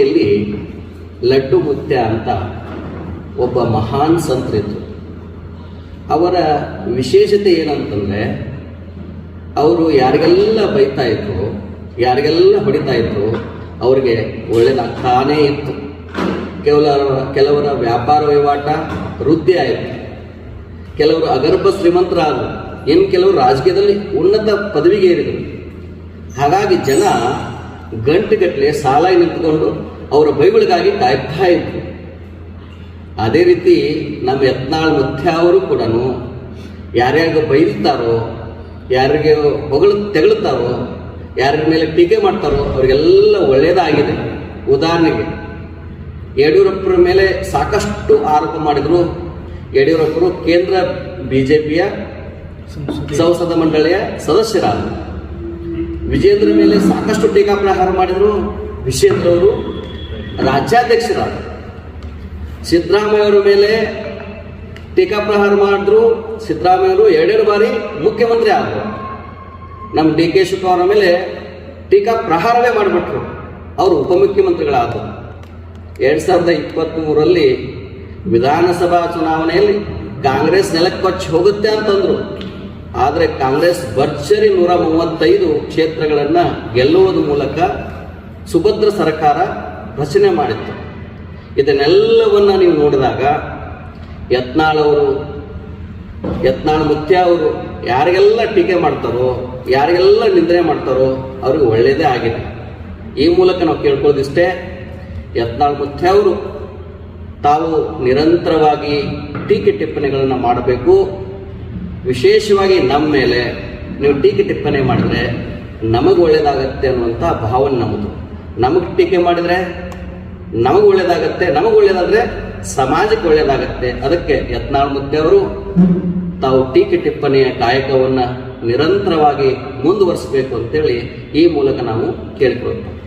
ಇಲ್ಲಿ ಲಡ್ಡು ಮುತ್ಯ ಅಂತ ಒಬ್ಬ ಮಹಾನ್ ಸಂತರಿದ್ರು. ಅವರ ವಿಶೇಷತೆ ಏನಂತಂದ್ರೆ, ಅವರು ಯಾರಿಗೆಲ್ಲ ಬೈತಾ ಇದ್ರು, ಯಾರಿಗೆಲ್ಲ ಹೊಡಿತಾ ಇದ್ರು, ಅವ್ರಿಗೆ ಒಳ್ಳೇದಾಗ್ತಾನೇ ಇತ್ತು. ಕೆಲವರ ಕೆಲವರ ವ್ಯಾಪಾರ ವಹಿವಾಟ ವೃದ್ಧಿ ಆಯಿತು. ಕೆಲವರು ಅಗರ್ಭ ಶ್ರೀಮಂತರಾದರು. ಇನ್ನು ಕೆಲವರು ರಾಜಕೀಯದಲ್ಲಿ ಉನ್ನತ ಪದವಿಗೆ ಏರಿದರು ಹಾಗಾಗಿ ಜನ ಗಂಟೆಗಟ್ಟಲೆ ಸಾಲಾಗಿ ನಿಂತ್ಕೊಂಡು ಅವರ ಬೈಗಳಿಗಾಗಿ ಕಾಯ್ತಾ ಇದ್ರು ಅದೇ ರೀತಿ ನಮ್ಮ ಯತ್ನಾಳ್ ಮುತ್ಯ ಅವರು ಕೂಡ ಯಾರ್ಯಾರಿಗೆ ಬೈತಾರೋ ಯಾರಿಗೆ ಹೊಗಳು ತೆಗಳುತ್ತಾರೋ ಯಾರ ಮೇಲೆ ಟೀಕೆ ಮಾಡ್ತಾರೋ ಅವರಿಗೆಲ್ಲ ಒಳ್ಳೆಯದಾಗಿದೆ ಉದಾಹರಣೆಗೆ, ಯಡಿಯೂರಪ್ಪರ ಮೇಲೆ ಸಾಕಷ್ಟು ಆರೋಪ ಮಾಡಿದ್ರು. ಯಡಿಯೂರಪ್ಪರು ಕೇಂದ್ರ ಬಿಜೆಪಿಯ ಸಂಸದ ಮಂಡಳಿಯ ಸದಸ್ಯರಾದರು. ವಿಜೇಂದ್ರ ಮೇಲೆ ಸಾಕಷ್ಟು ಟೀಕಾಪ್ರಹಾರ ಮಾಡಿದ್ರು ವಿಜೇಂದ್ರ ಅವರು ರಾಜ್ಯಾಧ್ಯಕ್ಷರಾದರು. ಸಿದ್ದರಾಮಯ್ಯ ಅವರ ಮೇಲೆ ಟೀಕಾಪ್ರಹಾರ ಮಾಡಿದ್ರು ಸಿದ್ದರಾಮಯ್ಯವರು ಎರಡೆರಡು ಬಾರಿ ಮುಖ್ಯಮಂತ್ರಿ ಆದರು. ನಮ್ಮ ಡಿ ಕೆ ಶಿವಕುಮಾರ್ ಮೇಲೆ ಟೀಕಾ ಪ್ರಹಾರವೇ ಮಾಡಿಬಿಟ್ರು. ಅವರು ಉಪಮುಖ್ಯಮಂತ್ರಿಗಳಾದರು. ಎರಡು ಸಾವಿರದ ಇಪ್ಪತ್ತ್ಮೂರರಲ್ಲಿ ವಿಧಾನಸಭಾ ಚುನಾವಣೆಯಲ್ಲಿ ಕಾಂಗ್ರೆಸ್ ನೆಲಕ್ಕೆ ಕೊಚ್ಚಿ ಹೋಗುತ್ತೆ ಅಂತಂದ್ರು. ಆದರೆ ಕಾಂಗ್ರೆಸ್ ಭರ್ಜರಿ ನೂರ ಮೂವತ್ತೈದು ಕ್ಷೇತ್ರಗಳನ್ನು ಗೆಲ್ಲುವುದ ಮೂಲಕ ಸುಭದ್ರ ಸರ್ಕಾರ ರಚನೆ ಮಾಡಿತ್ತು. ಇದನ್ನೆಲ್ಲವನ್ನು ನೀವು ನೋಡಿದಾಗ ಯತ್ನಾಳ್ ಅವರು, ಯತ್ನಾಳ್ ಮುತ್ಯ ಅವರು ಯಾರಿಗೆಲ್ಲ ಟೀಕೆ ಮಾಡ್ತಾರೋ, ಯಾರಿಗೆಲ್ಲ ನಿಂದನೆ ಮಾಡ್ತಾರೋ ಅವ್ರಿಗೆ ಒಳ್ಳೆಯದೇ ಆಗಿದೆ. ಈ ಮೂಲಕ ನಾವು ಕೇಳ್ಕೊಳ್ಳೋದಿಷ್ಟೇ, ಯತ್ನಾಳ್ ಮುತ್ಯ ಅವರು ತಾವು ನಿರಂತರವಾಗಿ ಟೀಕೆ ಟಿಪ್ಪಣಿಗಳನ್ನು ಮಾಡಬೇಕು. ವಿಶೇಷವಾಗಿ ನಮ್ಮ ಮೇಲೆ ನೀವು ಟೀಕೆ ಟಿಪ್ಪಣಿ ಮಾಡಿದ್ರೆ ನಮಗೆ ಒಳ್ಳೇದಾಗತ್ತೆ ಅನ್ನುವಂಥ ಭಾವನೆ ನಮ್ಮದು ನಮಗೆ ಟೀಕೆ ಮಾಡಿದರೆ ನಮಗೆ ಒಳ್ಳೇದಾಗತ್ತೆ, ನಮಗೆ ಒಳ್ಳೇದಾದ್ರೆ ಸಮಾಜಕ್ಕೆ ಒಳ್ಳೇದಾಗತ್ತೆ. ಅದಕ್ಕೆ ಯತ್ನಾಳ್ ಮುದ್ದೆ ಅವರು ತಾವು ಟೀಕೆ ಟಿಪ್ಪಣಿಯ ಕಾಯಕವನ್ನು ನಿರಂತರವಾಗಿ ಮುಂದುವರಿಸಬೇಕು ಅಂತೇಳಿ ಈ ಮೂಲಕ ನಾವು ಕೇಳಿಕೊಳ್ತೇವೆ.